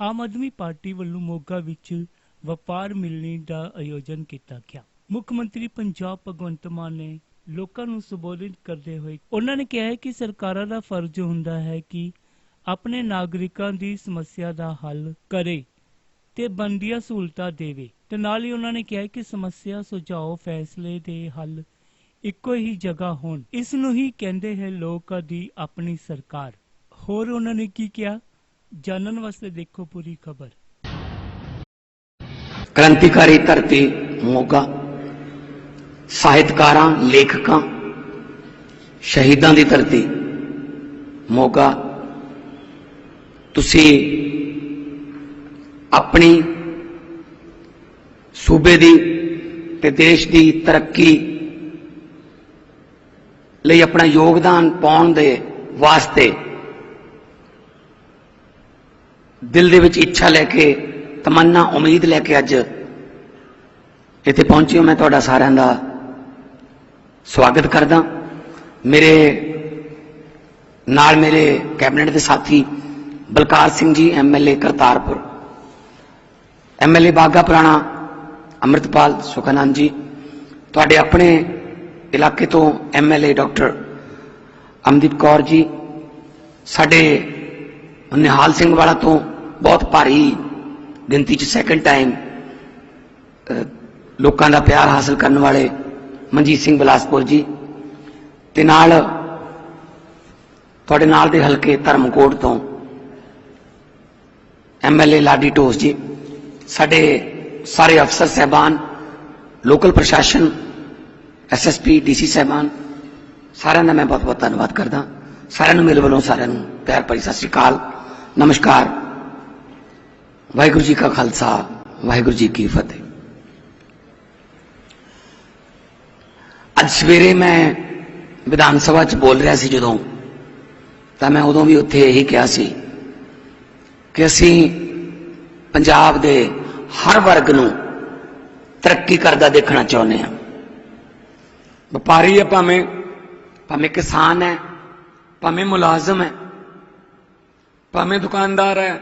Aam Aadmi party ਵੱਲੋਂ ਮੋਗਾ ਵਿੱਚ ਵਪਾਰ ਮਿਲਣੀ ਦਾ ਆਯੋਜਨ ਕੀਤਾ ਗਿਆ। ਮੁੱਖ ਮੰਤਰੀ ਪੰਜਾਬ ਭਗਵੰਤ ਮਾਨ ਨੇ ਲੋਕਾਂ ਨੂੰ ਸੰਬੋਧਿਤ ਕਰਦੇ ਹੋਏ ਉਹਨਾਂ ਨੇ ਕਿਹਾ ਕਿ ਸਰਕਾਰਾਂ ਦਾ ਫਰਜ਼ ਹੁੰਦਾ ਹੈ ਕਿ ਆਪਣੇ ਨਾਗਰਿਕਾਂ ਦੀ ਸਮੱਸਿਆ ਦਾ ਹੱਲ ਕਰੇ ਤੇ ਬੰਦੀਆਂ ਸਹੂਲਤਾਂ ਦੇਵੇ। ਤੇ ਨਾਲ ਹੀ ਉਹਨਾਂ ਨੇ ਕਿਹਾ ਕਿ ਸਮੱਸਿਆ ਸੁਝਾਓ ਫੈਸਲੇ ਦੇ ਹੱਲ ਇੱਕੋ ਹੀ ਜਗ੍ਹਾ ਹੋਣ। ਇਸ ਨੂੰ ਹੀ ਕਹਿੰਦੇ ਹੈ ਲੋਕਾਂ ਦੀ ਆਪਣੀ ਸਰਕਾਰ। ਹੋਰ ਉਹਨਾਂ ਨੇ ਕੀ ਕਿਹਾ? ਜਾਣਨ ਵਾਸਤੇ ਦੇਖੋ ਪੂਰੀ ਖਬਰ। ਕ੍ਰਾਂਤੀਕਾਰੀ ਧਰਤੀ ਮੋਗਾ, ਸਾਹਿਤਕਾਰਾਂ, ਲੇਖਕਾਂ, ਸ਼ਹੀਦਾਂ ਦੀ ਧਰਤੀ ਮੋਗਾ। ਤੁਸੀਂ ਆਪਣੀ ਸੂਬੇ ਦੀ ਤੇ ਦੇਸ਼ ਦੀ ਤਰੱਕੀ ਲਈ ਆਪਣਾ ਯੋਗਦਾਨ ਪਾਉਣ ਦੇ ਵਾਸਤੇ ਦਿਲ ਦੇ ਵਿੱਚ ਇੱਛਾ ਲੈ ਕੇ, ਤਮੰਨਾ, ਉਮੀਦ ਲੈ ਕੇ ਅੱਜ ਇੱਥੇ ਪਹੁੰਚੇ ਹਾਂ। ਮੈਂ ਤੁਹਾਡਾ ਸਾਰਿਆਂ ਦਾ ਸਵਾਗਤ ਕਰਦਾ। ਮੇਰੇ ਨਾਲ ਮੇਰੇ ਕੈਬਨਿਟ ਦੇ ਸਾਥੀ ਬਲਕਾਰ ਸਿੰਘ ਜੀ ਐਮਐਲਏ ਕਰਤਾਰਪੁਰ ਐਮਐਲਏ ਬਾਗਾ ਪੁਰਾਣਾ ਅੰਮ੍ਰਿਤਪਾਲ ਸੁਖਨੰਦ ਜੀ, ਤੁਹਾਡੇ ਆਪਣੇ ਇਲਾਕੇ ਤੋਂ ਐਮਐਲਏ ਡਾਕਟਰ ਅਮਦੀਪ ਕੌਰ ਜੀ, ਸਾਡੇ ਨਿਹਾਲ ਸਿੰਘ ਵਾਲਾ ਤੋਂ ਬਹੁਤ ਭਾਰੀ ਗਿਣਤੀ ਚ ਸੈਕੰਡ ਟਾਈਮ ਲੋਕਾਂ ਦਾ ਪਿਆਰ ਹਾਸਲ ਕਰਨ ਵਾਲੇ ਮਨਜੀਤ ਸਿੰਘ ਬਲਾਸਪੁਰ ਜੀ ਤੇ ਨਾਲ ਤੁਹਾਡੇ ਨਾਲ ਦੇ ਹਲਕੇ ਧਰਮਕੋਟ ਤੋਂ ਐਮਐਲਏ ਲਾਡੀ ਟੋਸ ਜੀ, ਸਾਡੇ ਸਾਰੇ ਅਫਸਰ ਸਹਿਬਾਨ, ਲੋਕਲ ਪ੍ਰਸ਼ਾਸਨ ਐਸਐਸਪੀ ਡੀਸੀ ਸਹਿਬਾਨ, ਸਾਰਿਆਂ ਦਾ ਮੈਂ ਬਹੁਤ ਬਹੁਤ ਧੰਨਵਾਦ ਕਰਦਾ। ਸਾਰਿਆਂ ਨੂੰ ਮੇਰੇ ਵੱਲੋਂ ਸਾਰਿਆਂ ਨੂੰ ਪਿਆਰ ਭਰੀ ਸਤਿ ਸ੍ਰੀ ਅਕਾਲ। ਨਮਸਕਾਰ ਵਾਹਿਗੁਰੂ ਜੀ ਕਾ ਖਾਲਸਾ ਵਾਹਿਗੁਰੂ ਜੀ ਕੀ ਫਤਿਹ ਅੱਜ ਸਵੇਰੇ ਮੈਂ ਵਿਧਾਨ ਸਭਾ 'ਚ ਬੋਲ ਰਿਹਾ ਸੀ ਜਦੋਂ ਤਾਂ ਮੈਂ ਉਦੋਂ ਵੀ ਉੱਥੇ ਇਹੀ ਕਿਹਾ ਸੀ ਕਿ ਅਸੀਂ ਪੰਜਾਬ ਦੇ ਹਰ ਵਰਗ ਨੂੰ ਤਰੱਕੀ ਕਰਦਾ ਦੇਖਣਾ ਚਾਹੁੰਦੇ ਹਾਂ ਵਪਾਰੀ ਹੈ ਭਾਵੇਂ ਭਾਵੇਂ ਕਿਸਾਨ ਹੈ, ਭਾਵੇਂ ਮੁਲਾਜ਼ਮ ਹੈ ਭਾਵੇਂ ਦੁਕਾਨਦਾਰ ਹੈ,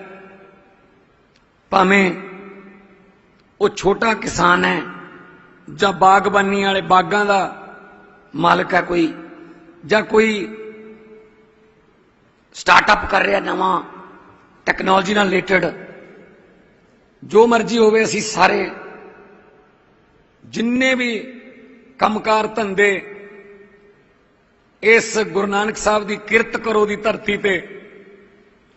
ਭਾਵੇਂ ਉਹ ਛੋਟਾ ਕਿਸਾਨ ਹੈ ਜਾਂ ਬਾਗਬਾਨੀ ਵਾਲੇ ਬਾਗਾਂ ਦਾ ਮਾਲਕ ਹੈ ਕੋਈ ਜਾਂ ਕੋਈ ਸਟਾਰਟਅਪ ਕਰ ਰਿਹਾ ਨਵਾਂ ਟੈਕਨੋਲੋਜੀ ਨਾਲ ਰਿਲੇਟਡ ਜੋ ਮਰਜ਼ੀ ਹੋਵੇ ਅਸੀਂ ਸਾਰੇ ਜਿੰਨੇ ਵੀ ਕੰਮਕਾਰ ਧੰਦੇ ਇਸ ਗੁਰੂ ਨਾਨਕ ਸਾਹਿਬ ਦੀ ਕਿਰਤ ਕਰੋ ਦੀ ਧਰਤੀ ਤੇ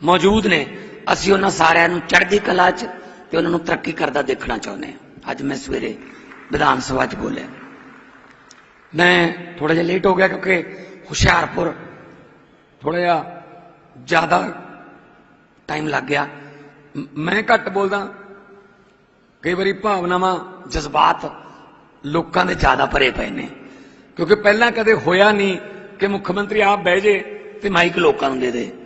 ਮੌਜੂਦ ਨੇ। ਅਸੀਂ ਉਹਨਾਂ ਸਾਰਿਆਂ ਨੂੰ ਚੜ੍ਹਦੀ ਕਲਾ 'ਚ ਤੇ ਉਹਨਾਂ ਨੂੰ ਤਰੱਕੀ ਕਰਦਾ ਦੇਖਣਾ ਚਾਹੁੰਦੇ ਹਾਂ। ਅੱਜ ਮੈਂ ਸਵੇਰੇ ਵਿਧਾਨ ਸਭਾ 'ਚ ਬੋਲਿਆ। ਮੈਂ ਥੋੜਾ ਜਿਹਾ ਲੇਟ ਹੋ ਗਿਆ ਕਿਉਂਕਿ ਹੁਸ਼ਿਆਰਪੁਰ ਥੋੜਾ ਜਿਹਾ ਜ਼ਿਆਦਾ ਟਾਈਮ ਲੱਗ ਗਿਆ। ਮੈਂ ਘੱਟ ਬੋਲਦਾ। ਕਈ ਵਾਰੀ ਭਾਵਨਾਵਾਂ, ਜਜ਼ਬਾਤ ਲੋਕਾਂ ਦੇ ਜ਼ਿਆਦਾ ਭਰੇ ਪਏ ਨੇ। ਕਿਉਂਕਿ ਪਹਿਲਾਂ ਕਦੇ ਹੋਇਆ ਨਹੀਂ ਕਿ ਮੁੱਖ ਮੰਤਰੀ ਆਪ ਬਹਿ ਜੇ ਤੇ ਮਾਈਕ ਲੋਕਾਂ ਨੂੰ ਦੇ ਦੇ।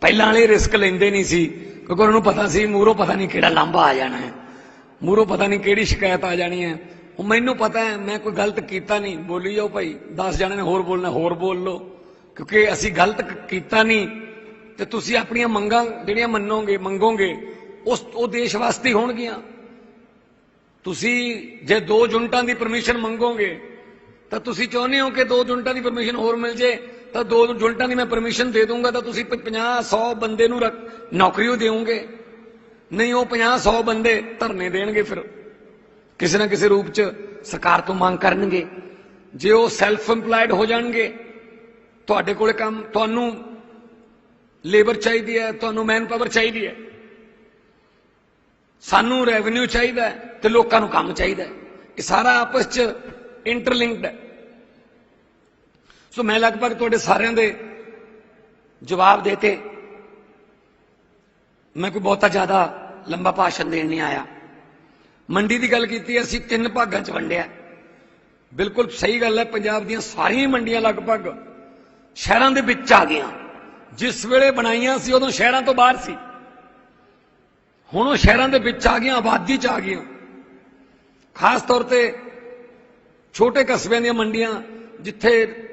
ਪਹਿਲਾਂ ਵਾਲੇ ਰਿਸਕ ਲੈਂਦੇ ਨਹੀਂ ਸੀ, ਕਿਉਂਕਿ ਉਹਨਾਂ ਨੂੰ ਪਤਾ ਸੀ ਮੂਹਰੋਂ ਪਤਾ ਨਹੀਂ ਕਿਹੜਾ ਲਾਂਭਾ ਆ ਜਾਣਾ ਹੈ। ਮੂਹਰੋਂ ਪਤਾ ਨਹੀਂ ਕਿਹੜੀ ਸ਼ਿਕਾਇਤ ਆ ਜਾਣੀ ਹੈ। ਉਹ ਮੈਨੂੰ ਪਤਾ ਹੈ, ਮੈਂ ਕੋਈ ਗਲਤ ਕੀਤਾ ਨਹੀਂ। ਬੋਲੀ ਜਾਓ ਭਾਈ 10 ਜਣੇ ਨੇ ਹੋਰ ਬੋਲਣਾ, ਹੋਰ ਬੋਲ ਲਓ। ਕਿਉਂਕਿ ਅਸੀਂ ਗਲਤ ਕੀਤਾ ਨਹੀਂ, ਤੇ ਤੁਸੀਂ ਆਪਣੀਆਂ ਮੰਗਾਂ ਜਿਹੜੀਆਂ ਮੰਨੋਗੇ, ਮੰਗੋਗੇ, ਉਸ, ਉਹ ਦੇਸ਼ ਵਾਸਤੇ ਹੋਣਗੀਆਂ। ਤੁਸੀਂ ਜੇ ਦੋ ਯੂਨਿਟਾਂ ਦੀ ਪਰਮਿਸ਼ਨ ਮੰਗੋਗੇ, ਤਾਂ ਤੁਸੀਂ ਚਾਹੁੰਦੇ ਹੋ ਕਿ ਦੋ ਯੂਨਿਟਾਂ ਦੀ ਪਰਮਿਸ਼ਨ ਹੋਰ ਮਿਲ ਜੇ। ਤਾਂ ਦੋ ਯੂਨਿਟਾਂ ਦੀ ਮੈਂ ਪਰਮਿਸ਼ਨ ਦੇ ਦੂੰਗਾ, ਤਾਂ ਤੁਸੀਂ 50 100 ਬੰਦੇ ਨੂੰ ਰੱਖ- ਨੌਕਰੀ ਉਹ ਦੇਵੋਗੇ ਨਹੀਂ, ਉਹ 50 100 ਬੰਦੇ ਧਰਨੇ ਦੇਣਗੇ ਫਿਰ। ਕਿਸੇ ਨਾ ਕਿਸੇ ਰੂਪ 'ਚ ਸਰਕਾਰ ਤੋਂ ਮੰਗ ਕਰਨਗੇ। ਜੇ ਉਹ ਸੈਲਫ ਇੰਪਲਾਈਡ ਹੋ ਜਾਣਗੇ, ਤੁਹਾਡੇ ਕੋਲੇ ਕੰਮ, ਤੁਹਾਨੂੰ ਲੇਬਰ ਚਾਹੀਦੀ ਹੈ, ਤੁਹਾਨੂੰ ਮੈਨ ਪਾਵਰ ਚਾਹੀਦੀ ਹੈ। ਸਾਨੂੰ ਰੈਵਨਿਊ ਚਾਹੀਦਾ ਹੈ ਤੇ ਲੋਕਾਂ ਨੂੰ ਕੰਮ ਚਾਹੀਦਾ ਇਹ ਸਾਰਾ ਆਪਸ 'ਚ ਇੰਟਰਲਿੰਕਡ ਹੈ। ਸੋ ਮੈਂ ਲਗਭਗ ਤੁਹਾਡੇ ਸਾਰਿਆਂ ਦੇ ਜਵਾਬ ਦੇਤੇ। ਮੈਂ ਕੋਈ ਬਹੁਤਾ ਜ਼ਿਆਦਾ ਲੰਬਾ ਭਾਸ਼ਣ ਦੇਣ ਨਹੀਂ ਆਇਆ। ਮੰਡੀ ਦੀ ਗੱਲ ਕੀਤੀ, ਅਸੀਂ ਤਿੰਨ ਭਾਗਾਂ 'ਚ ਵੰਡਿਆ। ਬਿਲਕੁਲ ਸਹੀ ਗੱਲ ਹੈ, ਪੰਜਾਬ ਦੀਆਂ ਸਾਰੀਆਂ ਮੰਡੀਆਂ ਲਗਭਗ ਸ਼ਹਿਰਾਂ ਦੇ ਵਿੱਚ ਆ ਗਈਆਂ। ਜਿਸ ਵੇਲੇ ਬਣਾਈਆਂ ਸੀ, ਉਦੋਂ ਸ਼ਹਿਰਾਂ ਤੋਂ ਬਾਹਰ ਸੀ। ਹੁਣ ਉਹ ਸ਼ਹਿਰਾਂ ਦੇ ਵਿੱਚ ਆ ਗਈਆਂ, ਆਬਾਦੀ 'ਚ ਆ ਗਈਆਂ। ਖਾਸ ਤੌਰ ਤੇ ਛੋਟੇ ਕਸਬਿਆਂ ਦੀਆਂ ਮੰਡੀਆਂ, ਜਿੱਥੇ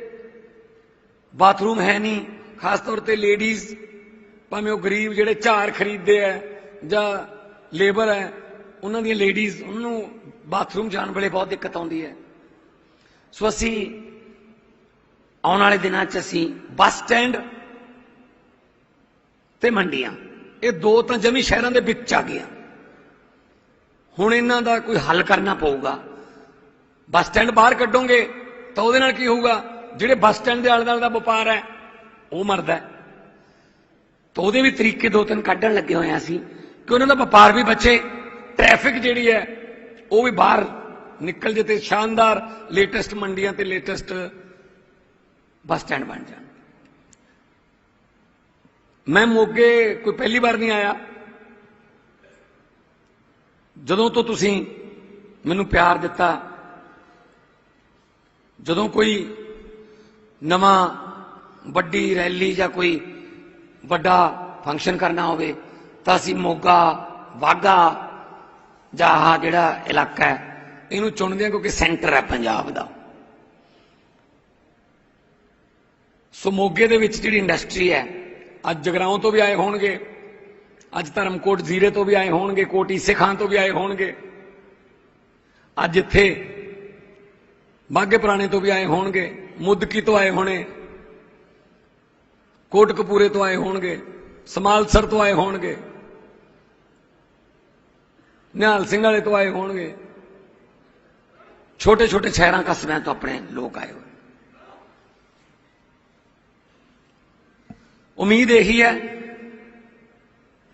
ਬਾਥਰੂਮ ਹੈ ਨਹੀਂ, ਖਾਸ ਤੌਰ ਤੇ ਲੇਡੀਜ਼ ਭਾਵੇਂ ਉਹ ਗਰੀਬ ਜਿਹੜੇ ਝਾਰ ਖਰੀਦਦੇ ਆ ਜਾਂ ਲੇਬਰ ਹੈ, ਉਹਨਾਂ ਦੀਆਂ ਲੇਡੀਜ਼ ਉਹਨਾਂ ਨੂੰ ਬਾਥਰੂਮ ਜਾਣ ਵੇਲੇ ਬਹੁਤ ਦਿੱਕਤ ਆਉਂਦੀ ਹੈ। ਸੋ ਅਸੀਂ ਆਉਣ ਵਾਲੇ ਦਿਨਾਂ 'ਚ ਅਸੀਂ ਬੱਸ ਸਟੈਂਡ ਤੇ ਮੰਡੀਆਂ। ਇਹ ਦੋ ਤਾਂ ਜਮੀ ਸ਼ਹਿਰਾਂ ਦੇ ਵਿੱਚ ਆ ਗਈਆਂ। ਹੁਣ ਇਹਨਾਂ ਦਾ ਕੋਈ ਹੱਲ ਕਰਨਾ ਪਊਗਾ। ਬੱਸ ਸਟੈਂਡ ਬਾਹਰ ਕੱਢੋਗੇ ਤਾਂ ਉਹਦੇ ਨਾਲ ਕੀ ਹੋਊਗਾ? ਜਿਹੜੇ ਬੱਸ ਸਟੈਂਡ ਦੇ ਆਲੇ ਦੁਆਲੇ ਦਾ ਵਪਾਰ ਹੈ, ਉਹ ਮਰਦਾ ਤਾਂ ਉਹਦੇ ਵੀ ਤਰੀਕੇ ਦੋ ਤਿੰਨ ਕੱਢਣ ਲੱਗੇ ਹੋਏ ਆ ਅਸੀਂ ਕਿ ਉਹਨਾਂ ਦਾ ਵਪਾਰ ਵੀ ਬਚੇ ਟ੍ਰੈਫਿਕ ਜਿਹੜੀ ਹੈ, ਉਹ ਵੀ ਬਾਹਰ ਨਿਕਲ ਜੇ ਤੇ ਸ਼ਾਨਦਾਰ ਲੇਟੈਸਟ ਮੰਡੀਆਂ ਤੇ ਲੇਟੈਸਟ ਬੱਸ ਸਟੈਂਡ ਬਣ ਜਾਣ। ਮੈਂ ਮੋਗੇ ਕੋਈ ਪਹਿਲੀ ਵਾਰ ਨਹੀਂ ਆਇਆ। ਜਦੋਂ ਤੋਂ ਤੁਸੀਂ ਮੈਨੂੰ ਪਿਆਰ ਦਿੱਤਾ, ਜਦੋਂ ਕੋਈ ਨਵਾਂ ਵੱਡੀ ਰੈਲੀ ਜਾਂ ਕੋਈ ਵੱਡਾ ਫੰਕਸ਼ਨ ਕਰਨਾ ਹੋਵੇ ਤਾਂ ਅਸੀਂ ਮੋਗਾ, ਵਾਗਾ ਜਾਂ ਆਹ ਜਿਹੜਾ ਇਲਾਕਾ ਹੈ, ਇਹਨੂੰ ਚੁਣਦੇ ਹਾਂ ਕਿਉਂਕਿ ਸੈਂਟਰ ਹੈ ਪੰਜਾਬ ਦਾ। ਸੋ ਮੋਗੇ ਦੇ ਵਿੱਚ ਜਿਹੜੀ ਇੰਡਸਟਰੀ ਹੈ, ਅੱਜ ਜਗਰਾਉਂ ਤੋਂ ਵੀ ਆਏ ਹੋਣਗੇ, ਅੱਜ ਧਰਮਕੋਟ ਜ਼ੀਰੇ ਤੋਂ ਵੀ ਆਏ ਹੋਣਗੇ, ਕੋਟੀ ਸਿੱਖਾਂ ਤੋਂ ਵੀ ਆਏ ਹੋਣਗੇ, ਅੱਜ ਇੱਥੇ ਬਾਗੇ ਪੁਰਾਣੇ ਤੋਂ ਵੀ ਆਏ ਹੋਣਗੇ। ਮੁਦਕੀ ਤੋਂ ਆਏ ਹੋਣੇ, ਕੋਟਕਪੂਰੇ ਤੋਂ ਆਏ ਹੋਣਗੇ, ਸਮਾਲਸਰ ਤੋਂ ਆਏ ਹੋਣਗੇ, ਨਿਹਾਲ ਸਿੰਘ ਵਾਲੇ ਤੋਂ ਆਏ ਹੋਣਗੇ ਛੋਟੇ ਛੋਟੇ ਸ਼ਹਿਰਾਂ ਕਸਬਿਆਂ ਤੋਂ ਆਪਣੇ ਲੋਕ ਆਏ ਹੋਏ। ਉਮੀਦ ਇਹੀ ਹੈ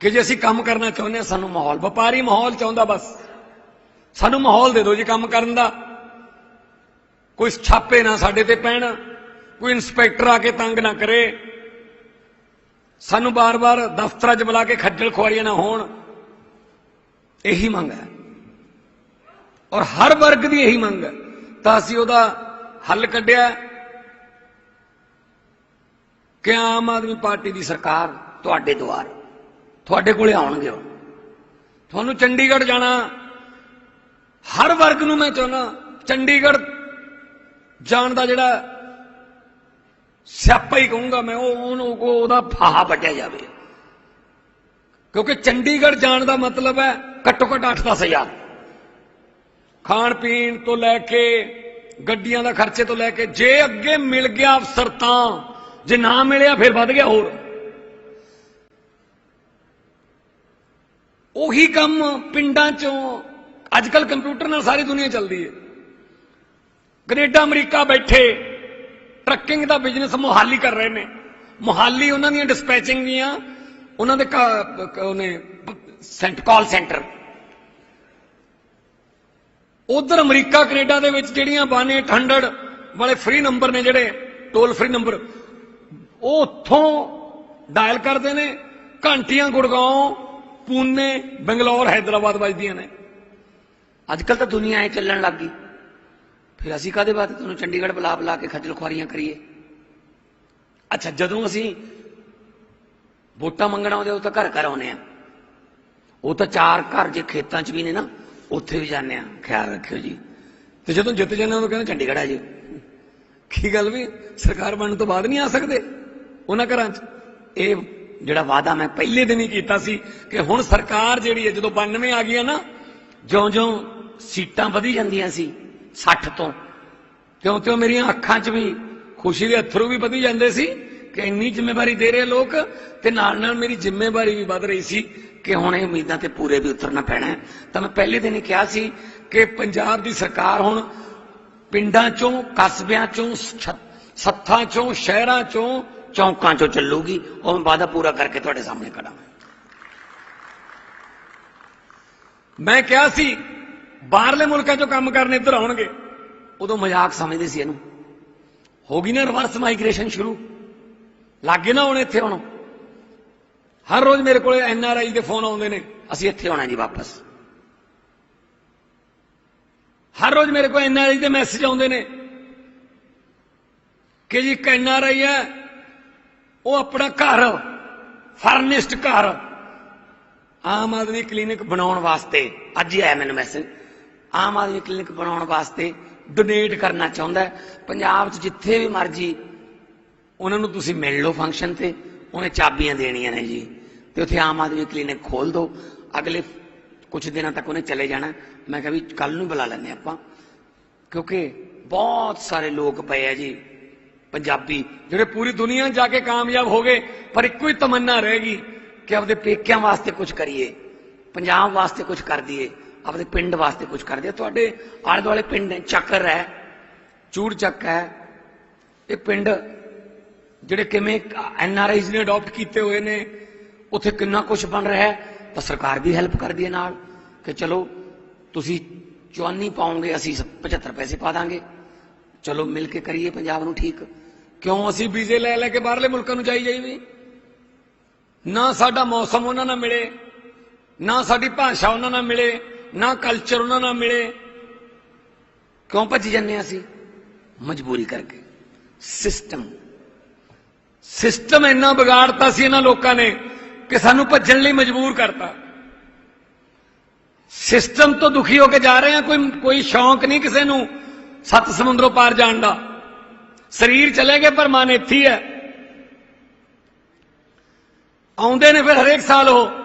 ਕਿ ਜੇ ਅਸੀਂ ਕੰਮ ਕਰਨਾ ਚਾਹੁੰਦੇ ਹਾਂ, ਸਾਨੂੰ ਮਾਹੌਲ, ਵਪਾਰੀ ਮਾਹੌਲ ਚਾਹੁੰਦਾ ਬਸ। ਸਾਨੂੰ ਮਾਹੌਲ ਦੇ ਦਿਓ ਜੀ ਕੰਮ ਕਰਨ ਦਾ। ਕੋਈ ਛਾਪੇ ਨਾ ਸਾਡੇ ਤੇ ਪੈਣ, ਕੋਈ ਇਨਸਪੈਕਟਰ ਆ ਕੇ ਤੰਗ ਨਾ ਕਰੇ। ਸਾਨੂੰ ਬਾਰ-ਬਾਰ ਦਫ਼ਤਰਾਂ 'ਚ ਬੁਲਾ ਕੇ ਖੱਜਲ ਖੁਆਰੀਆਂ ਨਾ ਹੋਣ। ਇਹੀ ਮੰਗ ਹੈ। ਔਰ ਹਰ ਵਰਗ ਦੀ ਇਹੀ ਮੰਗ ਹੈ। ਤਾਂ ਅਸੀਂ ਉਹਦਾ ਹੱਲ ਕੱਢਿਆ। ਕਿ ਆਮ ਆਦਮੀ ਪਾਰਟੀ ਦੀ ਸਰਕਾਰ ਤੁਹਾਡੇ ਦੁਆਰ ਤੁਹਾਡੇ ਕੋਲੇ ਆਉਣਗੇ ਉਹ। ਤੁਹਾਨੂੰ ਚੰਡੀਗੜ੍ਹ ਜਾਣਾ, ਹਰ ਵਰਗ ਨੂੰ ਮੈਂ ਚਾਹੁੰਦਾ, ਚੰਡੀਗੜ੍ਹ ਜਾਣ ਦਾ ਜਿਹੜਾ ਸਿਆਪਾ ਹੀ ਕਹੂੰਗਾ ਮੈਂ, ਉਹ ਉਹਨੂੰ ਉਹ- ਉਹਦਾ ਫਾਹਾ ਵੱਢਿਆ ਜਾਵੇ। ਕਿਉਂਕਿ ਚੰਡੀਗੜ੍ਹ ਜਾਣ ਦਾ ਮਤਲਬ ਹੈ ਘੱਟੋ ਘੱਟ 8-10 ਹਜ਼ਾਰ। ਖਾਣ ਪੀਣ ਤੋਂ ਲੈ ਕੇ ਗੱਡੀਆਂ ਦਾ ਖਰਚੇ ਤੋਂ ਲੈ ਕੇ ਜੇ ਅੱਗੇ ਮਿਲ ਗਿਆ ਅਫਸਰ ਤਾਂ, ਜੇ ਨਾ ਮਿਲਿਆ ਫਿਰ ਵੱਧ ਗਿਆ ਹੋਰ। ਉਹੀ ਕੰਮ ਪਿੰਡਾਂ ਚੋਂ, ਅੱਜ ਕੱਲ ਕੰਪਿਊਟਰ ਨਾਲ ਸਾਰੀ ਦੁਨੀਆ ਚੱਲਦੀ ਹੈ। ਕੈਨੇਡਾ, ਅਮਰੀਕਾ ਬੈਠੇ, ਟਰੱਕਿੰਗ ਦਾ ਬਿਜ਼ਨਸ ਮੁਹਾਲੀ ਕਰ ਰਹੇ ਨੇ। ਮੁਹਾਲੀ ਉਹਨਾਂ ਦੀਆਂ ਡਿਸਪੈਚਿੰਗ ਦੀਆਂ, ਉਹਨਾਂ ਦੇ ਉਹਨੇ ਸੈਂਟ ਕਾਲ ਸੈਂਟਰ ਉਧਰ ਅਮਰੀਕਾ, ਕੈਨੇਡਾ ਦੇ ਵਿੱਚ ਜਿਹੜੀਆਂ 1800 ਵਾਲੇ ਫ੍ਰੀ ਨੰਬਰ ਨੇ ਜਿਹੜੇ ਟੋਲ ਫ੍ਰੀ ਨੰਬਰ ਉਹ ਉੱਥੋਂ ਡਾਇਲ ਕਰਦੇ ਨੇ, ਘੰਟੀਆਂ ਗੁੜਗਾਉਂ ਪੂਨੇ, ਬੰਗਲੌਰ ਹైదరాబాద్ ਵੱਜਦੀਆਂ ਨੇ। ਅੱਜ ਕੱਲ ਤਾਂ ਦੁਨੀਆ ਇਹ ਚੱਲਣ ਲੱਗ ਗਈ। ਫਿਰ ਅਸੀਂ ਕਾਦੇ ਬਾਤ ਤੁਹਾਨੂੰ ਚੰਡੀਗੜ੍ਹ ਬੁਲਾ ਬੁਲਾ ਕੇ ਖੱਜਲ ਖੁਆਰੀਆਂ ਕਰੀਏ? ਅੱਛਾ, ਜਦੋਂ ਅਸੀਂ ਵੋਟਾਂ ਮੰਗਣ ਆਉਂਦੇ ਉਹ ਤਾਂ ਘਰ ਘਰ ਆਉਨੇ ਆ। ਉਹ ਤਾਂ ਚਾਰ ਘਰ ਜੇ ਖੇਤਾਂ 'ਚ ਵੀ ਨੇ ਨਾ, ਉੱਥੇ ਵੀ ਜਾਂਦੇ ਆ। ਖਿਆਲ ਰੱਖਿਓ ਜੀ। ਤੇ ਜਦੋਂ ਜਿੱਤ ਜਾਂਦੇ ਉਹ ਕਹਿੰਦੇ ਚੰਡੀਗੜ੍ਹ ਆ ਜੀ। ਕੀ ਗੱਲ ਵੀ ਸਰਕਾਰ ਬਣਨ ਤੋਂ ਬਾਅਦ ਨਹੀਂ ਆ ਸਕਦੇ ਉਹਨਾਂ ਘਰਾਂ 'ਚ? ਇਹ ਜਿਹੜਾ ਵਾਅਦਾ ਮੈਂ ਪਹਿਲੇ ਦਿਨ ਹੀ ਕੀਤਾ ਸੀ ਕਿ ਹੁਣ ਸਰਕਾਰ ਜਿਹੜੀ ਹੈ, ਜਦੋਂ 92 ਆ ਗਈ ਗਈਆਂ ਨਾ, ਜਿਉਂ-ਜਿਉਂ ਸੀਟਾਂ ਵਧੀ ਜਾਂਦੀਆਂ ਸੀ 60 ਤੋਂ। ਤਿਉਂ-ਤਿਉਂ ਮੇਰੀਆਂ ਅੱਖਾਂ 'ਚ ਵੀ ਖੁਸ਼ੀ ਦੇ ਅਥਰੂ ਵੀ ਵਧੀ ਜਾਂਦੇ ਸੀ ਕਿ ਇੰਨੀ ਜ਼ਿੰਮੇਵਾਰੀ ਦੇ ਰਹੇ ਲੋਕ ਤੇ ਨਾਲ ਨਾਲ ਮੇਰੀ ਜ਼ਿੰਮੇਵਾਰੀ ਵੀ ਵੱਧ ਰਹੀ ਸੀ ਕਿ ਹੁਣ ਇਹ ਉਮੀਦਾਂ ਤੇ ਪੂਰੇ ਵੀ ਉਤਰਨਾ ਪੈਣਾ ਤਾਂ ਮੈਂ ਪਹਿਲੇ ਦਿਨ ਹੀ ਕਿਹਾ ਸੀ ਕਿ ਪੰਜਾਬ ਦੀ ਸਰਕਾਰ ਹੁਣ ਪਿੰਡਾਂ ਚੋਂ, ਕਸਬਿਆਂ ਚੋਂ ਸੱਥਾਂ ਚੋਂ, ਸ਼ਹਿਰਾਂ ਚੋਂ, ਚੌਂਕਾਂ ਚੋਂ ਚੱਲੂਗੀ। ਉਹ ਮੈਂ ਵਾਅਦਾ ਪੂਰਾ ਕਰਕੇ ਤੁਹਾਡੇ ਸਾਹਮਣੇ ਖੜਾ। ਮੈਂ ਕਿਹਾ ਸੀ ਬਾਹਰਲੇ ਮੁਲਕਾਂ ਚੋਂ ਕੰਮ ਕਰਨ ਇੱਧਰ ਆਉਣਗੇ। ਉਦੋਂ ਮਜ਼ਾਕ ਸਮਝਦੇ ਸੀ ਇਹਨੂੰ। ਹੋ ਗਈ ਨਾ ਰਿਵਰਸ ਮਾਈਗ੍ਰੇਸ਼ਨ ਸ਼ੁਰੂ। ਲੱਗੇ ਨਾ ਹੁਣ ਇੱਥੇ ਹੁਣ। ਹਰ ਰੋਜ਼ ਮੇਰੇ ਕੋਲੇ ਐਨ ਆਰ ਆਈ ਦੇ ਫੋਨ ਆਉਂਦੇ ਨੇ। ਅਸੀਂ ਇੱਥੇ ਆਉਣਾ ਜੀ ਵਾਪਸ। ਹਰ ਰੋਜ਼ ਮੇਰੇ ਕੋਲ ਐਨ ਆਰ ਆਈ ਦੇ ਮੈਸੇਜ ਆਉਂਦੇ ਨੇ ਕਿ ਜੀ ਇੱਕ ਐਨ ਆਰ ਆਈ ਹੈ, ਉਹ ਆਪਣਾ ਘਰ, ਫਰਨਿਸ਼ਡ ਘਰ, ਆਮ ਆਦਮੀ ਕਲੀਨਿਕ ਬਣਾਉਣ ਵਾਸਤੇ। ਅੱਜ ਹੀ ਆਇਆ ਮੈਨੂੰ ਮੈਸੇਜ। ਆਮ ਆਦਮੀ ਕਲੀਨਿਕ ਬਣਾਉਣ ਵਾਸਤੇ ਡੋਨੇਟ ਕਰਨਾ ਚਾਹੁੰਦਾ ਪੰਜਾਬ 'ਚ ਜਿੱਥੇ ਵੀ ਮਰਜ਼ੀ ਉਹਨਾਂ ਨੂੰ ਤੁਸੀਂ ਮਿਲ ਲਓ ਫੰਕਸ਼ਨ ਤੇ, ਉਹਨੇ ਚਾਬੀਆਂ ਦੇਣੀਆਂ ਨੇ ਜੀ। ਤੇ ਉੱਥੇ ਆਮ ਆਦਮੀ ਕਲੀਨਿਕ ਖੋਲ ਦੋ। ਅਗਲੇ ਕੁਝ ਦਿਨਾਂ ਤੱਕ ਉਹਨੇ ਚਲੇ ਜਾਣਾ। ਮੈਂ ਕਿਹਾ ਵੀ ਕੱਲ ਨੂੰ ਬੁਲਾ ਲੈਂਦੇ ਆਪਾਂ। ਕਿਉਂਕਿ ਬਹੁਤ ਸਾਰੇ ਲੋਕ ਪਏ ਆ ਜੀ, ਪੰਜਾਬੀ, ਜਿਹੜੇ ਪੂਰੀ ਦੁਨੀਆ ਜਾ ਕੇ ਕਾਮਯਾਬ ਹੋ ਗਏ, ਪਰ ਇੱਕੋ ਹੀ ਤਮੰਨਾ ਰਹਿ ਗਈ ਕਿ ਆਪਦੇ ਪੇਕਿਆਂ ਵਾਸਤੇ ਕੁਝ ਕਰੀਏ, ਪੰਜਾਬ ਵਾਸਤੇ ਕੁਝ ਕਰ ਦਈਏ। ਆਪਦੇ ਪਿੰਡ ਵਾਸਤੇ ਕੁਝ ਕਰਦੇ ਆ। ਤੁਹਾਡੇ ਆਲੇ ਦੁਆਲੇ ਪਿੰਡ ਹੈ ਚੱਕਰ ਹੈ, ਚੂੜ ਚੱਕ ਹੈ। ਇਹ ਪਿੰਡ ਜਿਹੜੇ ਕਿਵੇਂ ਐਨ ਆਰ ਆਈਜ਼ ਨੇ ਅਡਾਪਟ ਕੀਤੇ ਹੋਏ ਨੇ, ਉੱਥੇ ਕਿੰਨਾ ਕੁਝ ਬਣ ਰਿਹਾ ਹੈ, ਤਾਂ ਸਰਕਾਰ ਵੀ ਹੈਲਪ ਕਰਦੀ ਹੈ ਨਾਲ ਕਿ ਚਲੋ ਤੁਸੀਂ ਚੁਆਨੀ ਪਾਉਂਗੇ ਅਸੀਂ 75 ਪੈਸੇ ਪਾ ਦਾਂਗੇ। ਚਲੋ ਮਿਲ ਕੇ ਕਰੀਏ ਪੰਜਾਬ ਨੂੰ ਠੀਕ। ਕਿਉਂ ਅਸੀਂ ਵੀਜ਼ੇ ਲੈ ਲੈ ਕੇ ਬਾਹਰਲੇ ਮੁਲਕਾਂ ਨੂੰ ਜਾਈ ਜਾਈ ਵੀ ਨਾ ਸਾਡਾ ਮੌਸਮ ਉਹਨਾਂ ਨਾਲ ਮਿਲੇ, ਨਾ ਸਾਡੀ ਭਾਸ਼ਾ ਉਹਨਾਂ ਨਾਲ ਮਿਲੇ ਨਾ ਕਲਚਰ ਉਹਨਾਂ ਨਾਲ ਮਿਲੇ। ਕਿਉਂ ਭੱਜ ਜੰਨੇ ਅਸੀਂ? ਮਜਬੂਰੀ ਕਰਕੇ। ਸਿਸਟਮ ਸਿਸਟਮ ਇੰਨਾ ਵਿਗਾੜਤਾ ਸੀ ਇਹਨਾਂ ਲੋਕਾਂ ਨੇ ਕਿ ਸਾਨੂੰ ਭੱਜਣ ਲਈ ਮਜਬੂਰ ਕਰਤਾ। ਸਿਸਟਮ ਤੋਂ ਦੁਖੀ ਹੋ ਕੇ ਜਾ ਰਹੇ ਆ ਕੋਈ ਕੋਈ ਸ਼ੌਂਕ ਨਹੀਂ ਕਿਸੇ ਨੂੰ ਸੱਤ ਸਮੁੰਦਰੋਂ ਪਾਰ ਜਾਣ ਦਾ। ਸਰੀਰ ਚਲੇ ਗਏ, ਪਰ ਮਨ ਇੱਥੇ ਹੈ। ਆਉਂਦੇ ਨੇ ਫਿਰ ਹਰੇਕ ਸਾਲ ਉਹ।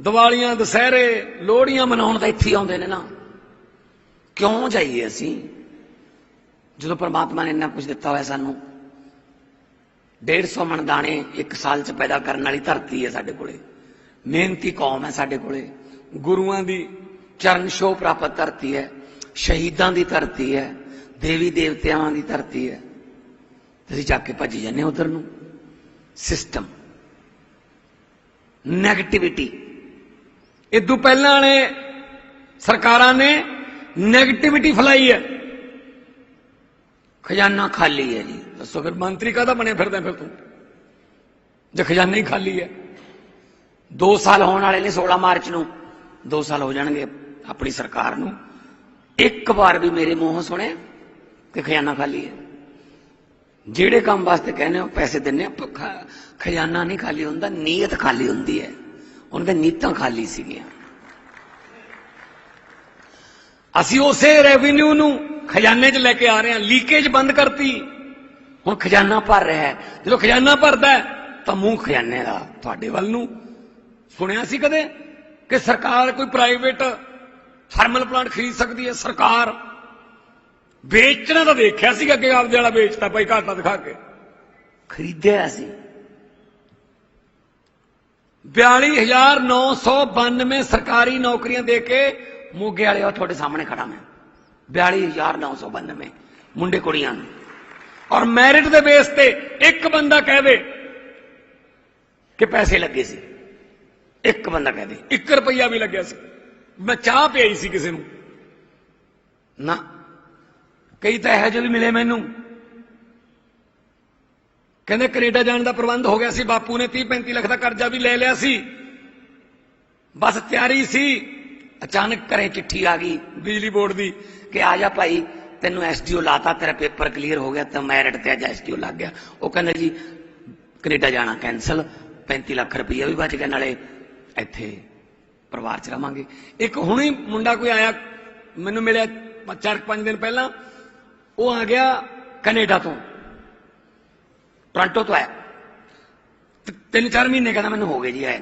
ਦੀਵਾਲੀਆਂ, ਦੁਸਹਿਰੇ, ਲੋਹੜੀਆਂ ਮਨਾਉਣ ਤਾਂ ਇੱਥੇ ਆਉਂਦੇ ਨੇ ਨਾ। ਕਿਉਂ ਜਾਈਏ ਅਸੀਂ? ਜਦੋਂ ਪ੍ਰਮਾਤਮਾ ਨੇ ਇੰਨਾ ਕੁਝ ਦਿੱਤਾ ਹੋਇਆ ਸਾਨੂੰ 150 ਮਣ ਦਾਣੇ ਇੱਕ ਸਾਲ ਚ ਪੈਦਾ ਕਰਨ ਵਾਲੀ ਧਰਤੀ ਹੈ ਸਾਡੇ ਕੋਲੇ। ਮਿਹਨਤੀ ਕੌਮ ਹੈ ਸਾਡੇ ਕੋਲੇ। ਗੁਰੂਆਂ ਦੀ ਚਰਨ ਛੋਹ ਪ੍ਰਾਪਤ ਧਰਤੀ ਹੈ, ਸ਼ਹੀਦਾਂ ਦੀ ਧਰਤੀ ਹੈ, ਦੇਵੀ ਦੇਵਤਿਆਂ ਦੀ ਧਰਤੀ ਹੈ। ਤੁਸੀਂ ਚੱਕ ਕੇ ਭੱਜੀ ਜਾਂਦੇ ਉਧਰ ਨੂੰ। ਸਿਸਟਮ ਨੈਗੇਟਿਵਿਟੀ ਇਹ ਤੋਂ ਪਹਿਲਾਂ ਵਾਲੇ ਸਰਕਾਰਾਂ ਨੇ ਨੈਗੇਟਿਵਿਟੀ ਫੈਲਾਈ ਹੈ। ਖਜ਼ਾਨਾ ਖਾਲੀ ਹੈ ਜੀ। ਦੱਸੋ ਫਿਰ ਮੰਤਰੀ ਕਾਹਦਾ ਬਣੇ ਫਿਰਦੇ ਫਿਰ ਤੂੰ? ਜੇ ਖਜ਼ਾਨਾ ਹੀ ਖਾਲੀ ਹੈ। 2 ਸਾਲ ਹੋਣ ਵਾਲੇ ਨੇ 16 ਮਾਰਚ ਨੂੰ। 2 ਸਾਲ ਹੋ ਜਾਣਗੇ ਆਪਣੀ ਸਰਕਾਰ ਨੂੰ। ਇੱਕ ਵਾਰ ਵੀ ਮੇਰੇ ਮੂੰਹੋਂ ਸੁਣਿਆ ਕਿ ਖਜ਼ਾਨਾ ਖਾਲੀ ਹੈ। ਜਿਹੜੇ ਕੰਮ ਵਾਸਤੇ ਕਹਿੰਦੇ ਹੋ ਪੈਸੇ ਦਿੰਨੇ ਆ, ਖਜ਼ਾਨਾ ਨਹੀਂ ਖਾਲੀ ਹੁੰਦਾ ਨੀਅਤ ਖਾਲੀ ਹੁੰਦੀ ਹੈ। ਉਹਨਾਂ ਦੇ ਨੀਤਾਂ ਖਾਲੀ ਸੀਗੀਆਂ। ਅਸੀਂ ਉਸੇ ਰੈਵਨਿਊ ਨੂੰ ਖਜ਼ਾਨੇ 'ਚ ਲੈ ਕੇ ਆ ਰਹੇ ਹਾਂ, ਲੀਕੇਜ ਬੰਦ ਕਰਤੀ। ਹੁਣ ਖਜ਼ਾਨਾ ਭਰ ਰਿਹਾ ਹੈ। ਜਦੋਂ ਖਜ਼ਾਨਾ ਭਰਦਾ ਤਾਂ ਮੂੰਹ ਖਜ਼ਾਨੇ ਦਾ ਤੁਹਾਡੇ ਵੱਲ ਨੂੰ। ਸੁਣਿਆ ਸੀ ਕਦੇ ਕਿ ਸਰਕਾਰ ਕੋਈ ਪ੍ਰਾਈਵੇਟ ਥਰਮਲ ਪਲਾਂਟ ਖਰੀਦ ਸਕਦੀ ਹੈ? ਸਰਕਾਰ। ਵੇਚਣਾ ਤਾਂ ਦੇਖਿਆ ਸੀਗਾ ਕਿ ਆਪਦੇ ਵਾਲਾ ਵੇਚਤਾ ਭਾਈ ਘਾਟਾ ਦਿਖਾ ਕੇ। ਖਰੀਦਿਆ ਸੀ। 42992 ਸਰਕਾਰੀ ਨੌਕਰੀਆਂ ਦੇ ਕੇ ਮੋਗੇ ਵਾਲੇ ਉਹ ਤੁਹਾਡੇ ਸਾਹਮਣੇ ਖੜਾ ਮੈਂ। 42992 ਮੁੰਡੇ ਕੁੜੀਆਂ ਨੂੰ। ਔਰ ਮੈਰਿਟ ਦੇ ਬੇਸ ਤੇ ਇੱਕ ਬੰਦਾ ਕਹਿ ਕਿ ਪੈਸੇ ਲੱਗੇ ਸੀ। ਇੱਕ ਬੰਦਾ ਕਹਿ ਦੇ 1 ਰੁਪਈਆ ਵੀ ਲੱਗਿਆ ਸੀ। ਮੈਂ ਚਾਹ ਪਿਆਈ ਸੀ ਕਿਸੇ ਨੂੰ। ਨਾ, ਕਈ ਤਾਂ ਇਹੋ ਜਿਹੇ ਵੀ ਮਿਲੇ ਮੈਨੂੰ। ਕਹਿੰਦੇ ਕੈਨੇਡਾ ਜਾਣ ਦਾ ਪ੍ਰਬੰਧ ਹੋ ਗਿਆ ਸੀ, ਬਾਪੂ ਨੇ 30 35 ਲੱਖ ਦਾ ਕਰਜ਼ਾ ਵੀ ਲੈ ਲਿਆ ਸੀ। ਬਸ ਤਿਆਰੀ ਸੀ, ਅਚਾਨਕ ਘਰੇ ਚਿੱਠੀ ਆ ਗਈ ਬਿਜਲੀ ਬੋਰਡ ਦੀ ਕਿ ਆ ਜਾ ਭਾਈ, ਤੈਨੂੰ ਐਸਡੀਓ ਲਾਤਾ, ਤੇਰਾ ਪੇਪਰ ਕਲੀਅਰ ਹੋ ਗਿਆ, ਤਾਂ ਮੈਰਿਟ ਤੇ ਅੱਜ ਐਸਡੀਓ ਲੱਗ ਗਿਆ। ਉਹ ਕਹਿੰਦਾ ਜੀ, ਕੈਨੇਡਾ ਜਾਣਾ ਕੈਨਸਲ 35 ਲੱਖ ਰੁਪਈਆ ਵੀ ਬਚ ਗਿਆ, ਨਾਲੇ ਇੱਥੇ ਪਰਿਵਾਰ ਚ ਰਵਾਂਗੇ। ਇੱਕ ਹੁਣੇ ਮੁੰਡਾ ਕੋਈ ਆਇਆ, ਮੈਨੂੰ ਮਿਲਿਆ ਪ- ਚਾਰ ਕੁ ਪੰਜ ਦਿਨ ਪਹਿਲਾਂ, ਉਹ ਆ ਗਿਆ ਕੈਨੇਡਾ ਤੋਂ। ਟੋਰਾਂਟੋ ਤੋਂ ਆਇਆ। ਤਿੰਨ ਚਾਰ ਮਹੀਨੇ ਕਹਿੰਦਾ ਮੈਨੂੰ ਹੋ ਗਏ ਜੀ ਆਏ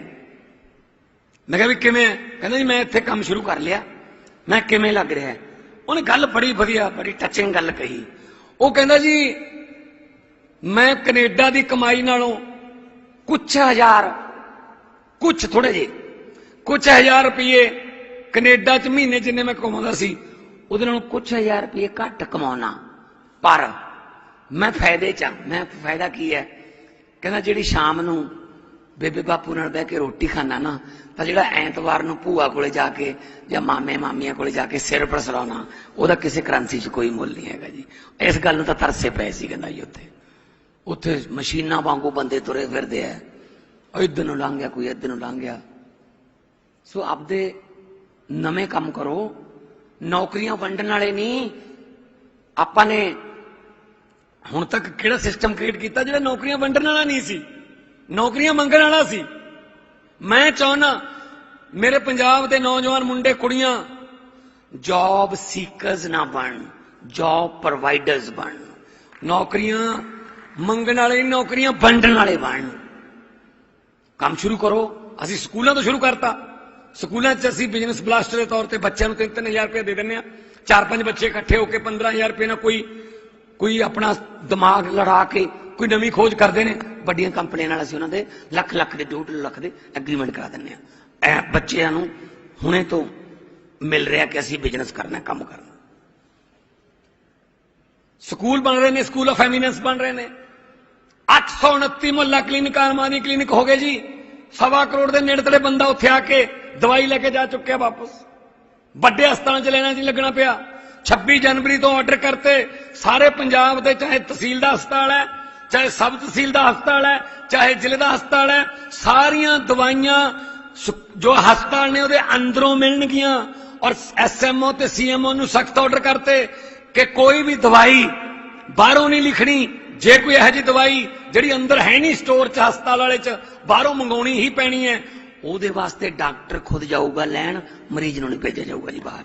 ਮੈਂ ਕਿਹਾ ਵੀ ਕਿਵੇਂ? ਕਹਿੰਦਾ ਜੀ ਮੈਂ ਇੱਥੇ ਕੰਮ ਸ਼ੁਰੂ ਕਰ ਲਿਆ। ਮੈਂ ਕਿਵੇਂ ਲੱਗ ਰਿਹਾ ਉਹਨੇ ਗੱਲ ਬੜੀ ਵਧੀਆ, ਬੜੀ ਟੱਚਿੰਗ ਗੱਲ ਕਹੀ। ਉਹ ਕਹਿੰਦਾ ਜੀ, ਮੈਂ ਕੈਨੇਡਾ ਦੀ ਕਮਾਈ ਨਾਲੋਂ ਕੁਛ ਹਜ਼ਾਰ, ਕੁਛ ਥੋੜੇ ਜੇ ਕੁਛ ਹਜ਼ਾਰ ਰੁਪਏ ਕੈਨੇਡਾ ਚ ਮਹੀਨੇ ਜਿੰਨੇ ਮੈਂ ਕਮਾਉਂਦਾ ਸੀ, ਉਹਦੇ ਨਾਲੋਂ ਕੁਛ ਹਜ਼ਾਰ ਰੁਪਏ ਘੱਟ ਕਮਾਉਣਾ ਪਰ ਮੈਂ ਫਾਇਦੇ ਚ ਹਾਂ। ਮੈਂ ਫਾਇਦਾ ਕੀ ਹੈ? ਕਹਿੰਦਾ ਜਿਹੜੀ ਸ਼ਾਮ ਨੂੰ ਬੇਬੇ ਬਾਪੂ ਨਾਲ ਬਹਿ ਕੇ ਰੋਟੀ ਖਾਣਾ ਨਾ, ਤਾਂ ਜਿਹੜਾ ਐਤਵਾਰ ਨੂੰ ਭੂਆ ਕੋਲੇ ਜਾ ਕੇ ਜਾਂ ਮਾਮੇ ਮਾਮੀਆਂ ਕੋਲੇ ਜਾ ਕੇ ਸਿਰ ਪਰਸਰਾਉਣਾ, ਉਹਦਾ ਕਿਸੇ ਕਰੰਸੀ 'ਚ ਕੋਈ ਮੁੱਲ ਨਹੀਂ ਹੈਗਾ ਜੀ। ਇਸ ਗੱਲ ਨੂੰ ਤਾਂ ਤਰਸੇ ਪਏ ਸੀ ਕਹਿੰਦਾ ਜੀ ਉੱਥੇ। ਉੱਥੇ ਮਸ਼ੀਨਾਂ ਵਾਂਗੂ ਬੰਦੇ ਤੁਰੇ ਫਿਰਦੇ ਆ। ਇੱਧਰ ਨੂੰ ਲੰਘ ਗਿਆ, ਕੋਈ ਇੱਧਰ ਨੂੰ ਲੰਘ ਗਿਆ। ਸੋ ਆਪਦੇ ਨਵੇਂ ਕੰਮ ਕਰੋ। ਨੌਕਰੀਆਂ ਵੰਡਣ ਵਾਲੇ ਨਹੀਂ। ਆਪਾਂ ਨੇ ਹੁਣ ਤੱਕ ਕਿਹੜਾ ਸਿਸਟਮ ਕ੍ਰੀਏਟ ਕੀਤਾ ਜਿਹੜਾ ਨੌਕਰੀਆਂ ਵੰਡਣ ਵਾਲਾ ਨਹੀਂ ਸੀ? ਨੌਕਰੀਆਂ ਮੰਗਣ ਵਾਲਾ ਸੀ? ਮੈਂ ਚਾਹੁੰਦਾ, ਮੇਰੇ ਪੰਜਾਬ ਦੇ ਨੌਜਵਾਨ ਮੁੰਡੇ, ਕੁੜੀਆਂ ਜੌਬ ਸੀਕਰਸ ਨਾ ਬਣ ਜੌਬ ਪ੍ਰੋਵਾਈਡਰਸ ਬਣ। ਨੌਕਰੀਆਂ ਮੰਗਣ ਵਾਲੇ ਨੌਕਰੀਆਂ ਵੰਡਣ ਵਾਲੇ ਬਣ। ਕੰਮ ਸ਼ੁਰੂ ਕਰੋ। ਅਸੀਂ ਸਕੂਲਾਂ ਤੋਂ ਸ਼ੁਰੂ ਕਰਤਾ। ਸਕੂਲਾਂ 'ਚ ਅਸੀਂ ਬਿਜ਼ਨਸ ਬਲਾਸਟਰ ਦੇ ਤੌਰ ਤੇ ਬੱਚਿਆਂ ਨੂੰ 3-3000 ਰੁਪਏ ਦੇ ਦਿੰਦੇ ਆ ਚਾਰ ਪੰਜ ਬੱਚੇ ਇਕੱਠੇ ਹੋ ਕੇ 15000 ਰੁਪਏ ਨਾਲ ਕੋਈ ਕੋਈ ਆਪਣਾ ਦਿਮਾਗ ਲੜਾ ਕੇ ਕੋਈ ਨਵੀਂ ਖੋਜ ਕਰਦੇ ਨੇ, ਵੱਡੀਆਂ ਕੰਪਨੀਆਂ ਨਾਲ ਅਸੀਂ ਉਹਨਾਂ ਦੇ ਲੱਖ ਲੱਖ ਦੇ, ਡੂਢ ਲੱਖ ਦੇ ਐਗਰੀਮੈਂਟ ਕਰਾ ਦਿੰਦੇ ਆ ਐ ਬੱਚਿਆਂ ਨੂੰ ਹੁਣੇ ਤੋਂ ਮਿਲ ਰਿਹਾ ਕਿ ਅਸੀਂ ਬਿਜ਼ਨਸ ਕਰਨਾ, ਕੰਮ ਕਰਨਾ। ਸਕੂਲ ਬਣ ਰਹੇ ਨੇ ਸਕੂਲ ਆਫ ਐਮੀਨੈਂਸ ਬਣ ਰਹੇ ਨੇ। 829 ਮੁਹੱਲਾ ਕਲੀਨਿਕ ਆਰਮਾਨੀ ਕਲੀਨਿਕ ਹੋ ਗਏ ਜੀ। ਸਵਾ ਕਰੋੜ ਦੇ ਨੇੜੇ ਤੇੜੇ ਬੰਦਾ ਉੱਥੇ ਆ ਕੇ ਦਵਾਈ ਲੈ ਕੇ ਜਾ ਚੁੱਕਿਆ ਵਾਪਸ। ਵੱਡੇ ਹਸਪਤਾਲਾਂ 'ਚ ਲੈਣਾ ਨਹੀਂ ਲੱਗਣਾ ਪਿਆ। 26 ਜਨਵਰੀ ਤੋਂ ਆਰਡਰ ਕਰਤੇ। ਸਾਰੇ ਪੰਜਾਬ ਦੇ ਚਾਹੇ ਤਹਿਸੀਲ ਦਾ ਹਸਪਤਾਲ ਹੈ, ਚਾਹੇ ਸਬ ਤਹਿਸੀਲ ਦਾ ਹਸਪਤਾਲ ਹੈ, ਚਾਹੇ ਜ਼ਿਲ੍ਹੇ ਦਾ ਹਸਪਤਾਲ ਹੈ, ਸਾਰੀਆਂ ਦਵਾਈਆਂ ਜੋ ਹਸਪਤਾਲ ਨੇ ਉਹਦੇ ਅੰਦਰੋਂ ਮਿਲਣਗੀਆਂ। ਔਰ ਐਸਐਮਓ ਤੇ ਸੀਐਮਓ ਨੂੰ ਸਖਤ ਆਰਡਰ ਕਰਤੇ ਕਿ ਕੋਈ ਵੀ ਦਵਾਈ ਬਾਹਰੋਂ ਨਹੀਂ ਲਿਖਣੀ। ਜੇ ਕੋਈ ਇਹੋ ਜਿਹੀ ਦਵਾਈ ਜਿਹੜੀ ਅੰਦਰ ਹੈ ਨਹੀਂ ਸਟੋਰ 'ਚ, ਹਸਪਤਾਲ ਵਾਲੇ 'ਚ, ਬਾਹਰੋਂ ਮੰਗਾਉਣੀ ਹੀ ਪੈਣੀ ਹੈ, ਉਹਦੇ ਵਾਸਤੇ ਡਾਕਟਰ ਖੁਦ ਜਾਊਗਾ ਲੈਣ, ਮਰੀਜ਼ ਨੂੰ ਨਹੀਂ ਭੇਜਿਆ ਜਾਊਗਾ ਜੀ ਬਾਹਰ।